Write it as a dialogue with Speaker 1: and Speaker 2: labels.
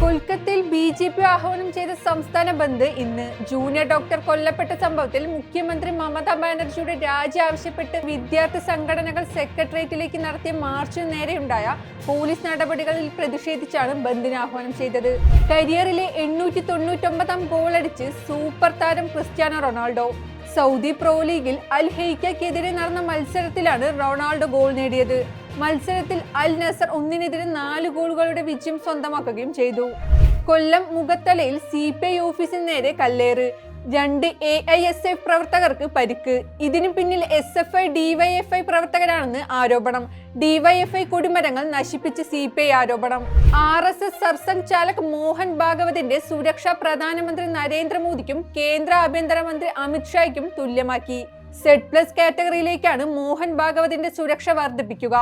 Speaker 1: കൊൽക്കത്തയിൽ B J P ആഹ്വാനം ചെയ്ത സംസ്ഥാന ബന്ദ് ഇന്ന് ജൂനിയർ ഡോക്ടർ കൊല്ലപ്പെട്ട സംഭവത്തിൽ മുഖ്യമന്ത്രി മമതാ ബാനർജിയുടെ രാജി ആവശ്യപ്പെട്ട് വിദ്യാർത്ഥി സംഘടനകൾ സെക്രട്ടേറിയറ്റിലേക്ക് നടത്തിയ മാർച്ചിന് നേരെയുണ്ടായ പോലീസ് നടപടികളിൽ പ്രതിഷേധിച്ചാണ് ബന്ദിന് ആഹ്വാനം ചെയ്തത്. കരിയറിലെ എണ്ണൂറ്റി തൊണ്ണൂറ്റൊമ്പതാം ഗോളടിച്ച് സൂപ്പർ താരം ക്രിസ്ത്യാനോ റൊണാൾഡോ സൗദി പ്രോ ലീഗിൽ അൽ ഹെയ്ക്കെതിരെ നടന്ന മത്സരത്തിലാണ് റൊണാൾഡോ ഗോൾ നേടിയത്. മത്സരത്തിൽ അൽ നസർ ഒന്നിനെതിരെ നാല് ഗോളുകളുടെ വിജയം സ്വന്തമാക്കുകയും ചെയ്തു. കൊല്ലം മുഖത്തലയിൽ സി പി ഐ ഓഫീസിന് നേരെ കല്ലേറ്. രണ്ട് എ ഐ എസ് എഫ് പ്രവർത്തകർക്ക് പരിക്ക്. ഇതിനു പിന്നിൽ എസ് എഫ് ഐ ഡിവൈഎഫ്ഐ പ്രവർത്തകരാണെന്ന് ആരോപണം. ഡിവൈഎഫ്ഐ കൊടിമരങ്ങൾ നശിപ്പിച്ച് സി പി ഐ ആരോപണം. R S S Sarsanghchalak Mohan ഭാഗവതിന്റെ സുരക്ഷ പ്രധാനമന്ത്രി നരേന്ദ്രമോദിക്കും കേന്ദ്ര ആഭ്യന്തരമന്ത്രി അമിത്ഷായ്ക്കും തുല്യമാക്കി. സെഡ് പ്ലസ് കാറ്റഗറിയിലേക്കാണ് മോഹൻ ഭാഗവതിന്റെ സുരക്ഷ വർദ്ധിപ്പിക്കുക.